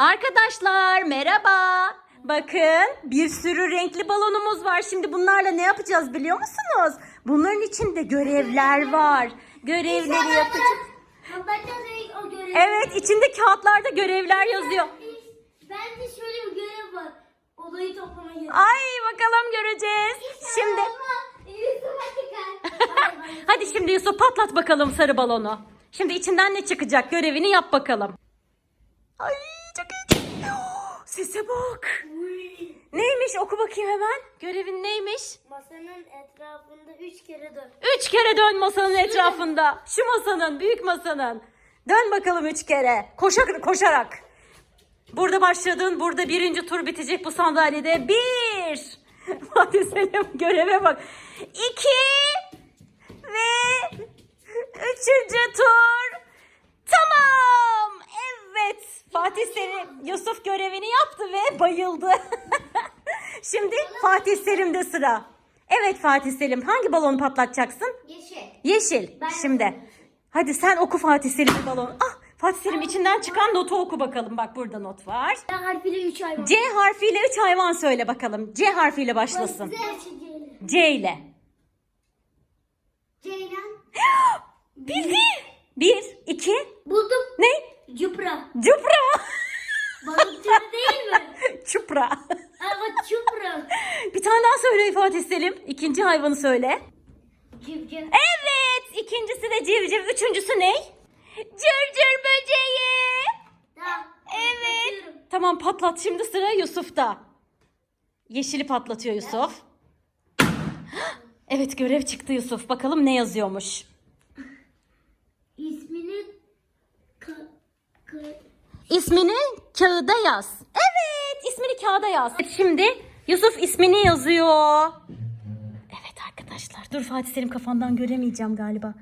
Arkadaşlar merhaba. Bakın bir sürü renkli balonumuz var. Şimdi bunlarla ne yapacağız biliyor musunuz? Bunların içinde görevler var. Görevleri yapacağız. Evet içinde kağıtlarda görevler yazıyor. Bence şöyle bir görev var. Odayı toplamayı. Ay bakalım göreceğiz. Şimdi hadi şimdi Yusuf patlat bakalım sarı balonu. Şimdi içinden ne çıkacak görevini yap bakalım. Ay. Sese bak. Neymiş oku bakayım hemen. Görevin neymiş? Masanın etrafında üç kere dön. Üç kere dön masanın etrafında. Şu masanın, büyük masanın. Dön bakalım üç kere. Koşarak, koşarak. Burada başladın. Burada birinci tur bitecek bu sandalyede. Bir. Fatih Selim göreve bak. İki. Ve üçüncü tur. Tamam. Evet. Fatih Selim Yusuf görevini yaptı ve bayıldı. Şimdi Fatih Selim'de sıra. Evet Fatih Selim hangi balonu patlatacaksın? Yeşil. Yeşil. Ben- Şimdi. Hadi sen oku Fatih Selim'in balonu. Ah Fatih Selim içinden çıkan notu oku bakalım. Bak burada not var. C harfiyle üç hayvan. C harfiyle üç hayvan söyle bakalım. C harfiyle başlasın. C ile. Ceylan. Bildi. Bir, iki. Buldum. Ne? Cupra. Cupra. Balık türü değil mi? Çupra. Ama Cupra. Bir tane daha söyle Fatih Selim. İkinci hayvanı söyle. Civciv. Evet. ikincisi de civciv. Üçüncüsü ne? Cırcır böceği. Tamam. Evet. Tamam patlat. Şimdi sıra Yusuf'ta. Yeşili patlatıyor Yusuf. Evet görev çıktı Yusuf. Bakalım ne yazıyormuş. İsmini ka, ka, İsmini kağıda yaz. Evet ismini kağıda yaz. Şimdi Yusuf ismini yazıyor. Evet arkadaşlar. Dur Fatih Selim kafandan göremeyeceğim galiba.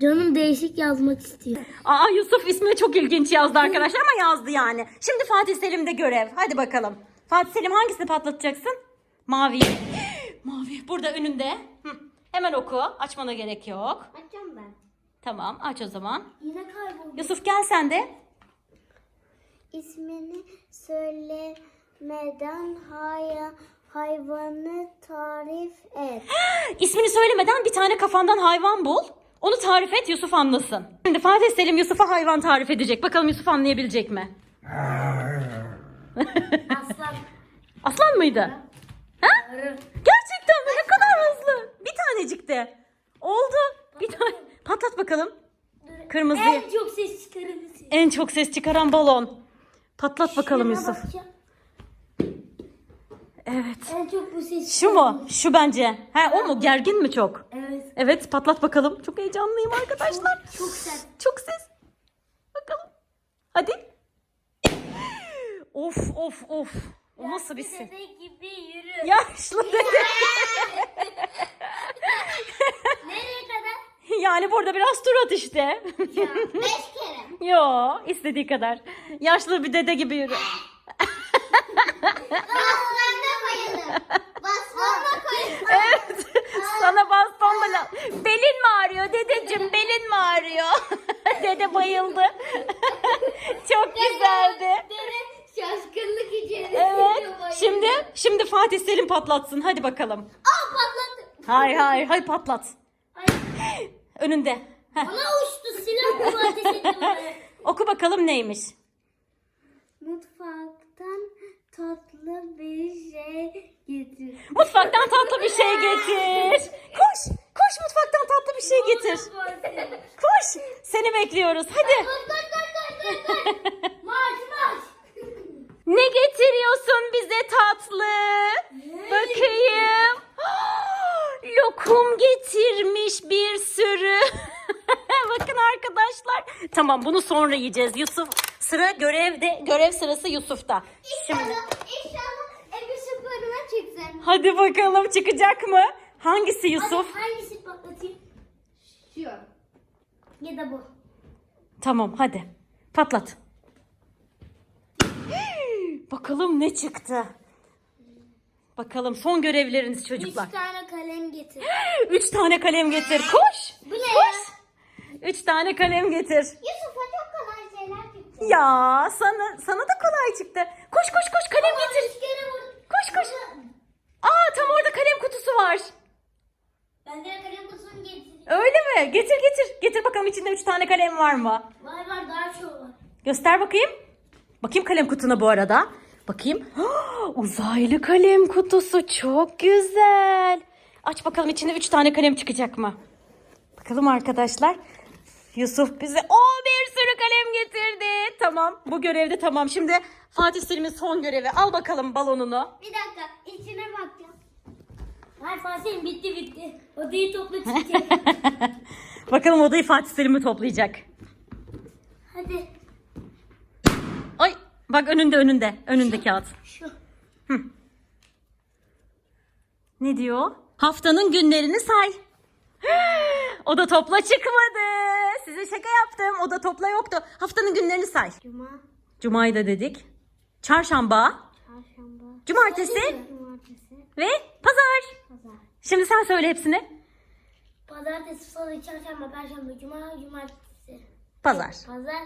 Canım değişik yazmak istiyor. Aa Yusuf ismini çok ilginç yazdı arkadaşlar ama yazdı yani. Şimdi Fatih Selim'de görev. Hadi bakalım. Fatih Selim hangisini patlatacaksın? Mavi. Mavi burada önünde. Hı. Hemen oku. Açmana gerek yok. Açacağım ben. Tamam aç o zaman. Yine kayboldu. Yusuf gel sen de. İsmini söylemeden haya, hayvanı tarif et. İsmini söylemeden bir tane kafandan hayvan bul. Onu tarif et Yusuf anlasın. Şimdi Fatih Selim Yusuf'a hayvan tarif edecek. Bakalım Yusuf anlayabilecek mi? Aslan. Aslan mıydı? Ha? Gerçekten mi? Ne kadar hızlı. Bir tanecik de. Oldu. Bir tane. Patlat bakalım. Kırmızıyı. En çok ses çıkaranı siz. En çok ses çıkaran balon. Patlat bakalım Şuna Yusuf. bakacağım. Evet. En çok bu ses Şu mu? Şu bence. Ha o mu? Gergin mi çok? Evet. Evet patlat bakalım. Çok heyecanlıyım arkadaşlar. Çok sert. Çok ses. Bakalım. Hadi. Of of of. O nasıl bir ses? Gibi yürü. Yaşlı dede. Nereye kadar? Yani burada biraz tur at işte. Beş kere. Yo istediği kadar. Yaşlı bir dede gibi yürü. Basmana koyalım. Basmana koyalım. Evet. Sana bastonla la- Belin mi dedeciğim belin mi ağrıyor? Dede bayıldı. Çok güzeldi. Dede şaşkınlık içerisinde Evet. bayıldı. Şimdi şimdi Fatih Selim patlatsın. Hadi bakalım. Aa patladı. Hayır hayır hayır patlat. Hayır. Önünde. Heh. Bana uçtu silah gibi ateş etti bana. Oku bakalım neymiş. Mutfaktan tatlı bir şey getir. Mutfaktan tatlı bir şey getir. Koş. Koş mutfaktan tatlı bir şey getir. Koş. Seni bekliyoruz. Hadi. Ne getiriyorsun bize tatlı? Bakayım. Lokum getirmiş bir sürü. Bakın arkadaşlar. Tamam bunu sonra yiyeceğiz. Yusuf sıra görevde. Görev sırası Yusuf'ta. Şimdi İnşallah evi süpürme çıksın. hadi bakalım çıkacak mı? Hangisi Yusuf? Hadi hangisi? Şu. Ya da bu. Tamam hadi. Patlat. Bakalım ne çıktı. Bakalım son görevleriniz Üç çocuklar. tane kalem getir. Üç tane kalem getir. Koş. Bu ne ya? Koş. Üç tane kalem getir. Yusuf'a çok kolay şeyler çıktı. Ya sana sana da kolay çıktı. Koş koş koş kalem Ama getir. üç. Koş koş. Aa tam orada kalem kutusu var. Ben de. Öyle mi? Getir getir. Getir bakalım içinde üç tane kalem var mı? Var var daha çok var. Göster bakayım. Bakayım kalem kutuna bu arada. Bakayım. Uzaylı kalem kutusu çok güzel. Aç bakalım içinde üç tane kalem çıkacak mı? Bakalım arkadaşlar. Yusuf bize o bir sürü kalem getirdi. Tamam bu görevde tamam. Şimdi Fatih Selim'in son görevi. Al bakalım balonunu. Bir dakika içine bakacağım. Hayır Fatih bitti bitti. Odayı topla çiçek. bakalım odayı Fatih Selim mi toplayacak? Hadi Ay bak önünde önünde. Önünde kağıt. şu. Ne diyor? Haftanın günlerini say. O da topla çıkmadı. Size şaka yaptım. O da topla yoktu. Haftanın günlerini say. Cuma, Cuma'yı da dedik. Çarşamba, çarşamba, cumartesi cumartesi, ve pazar. pazar. Şimdi sen söyle hepsini. Pazartesi, salı, çarşamba, perşembe, cuma, cumartesi. Pazar. Pazar.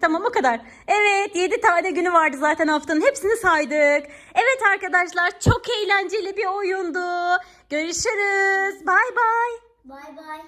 Tamam o kadar. Evet 7 tane günü vardı zaten haftanın. Hepsini saydık. Evet arkadaşlar çok eğlenceli bir oyundu. Görüşürüz. Bay bay. Bay bay.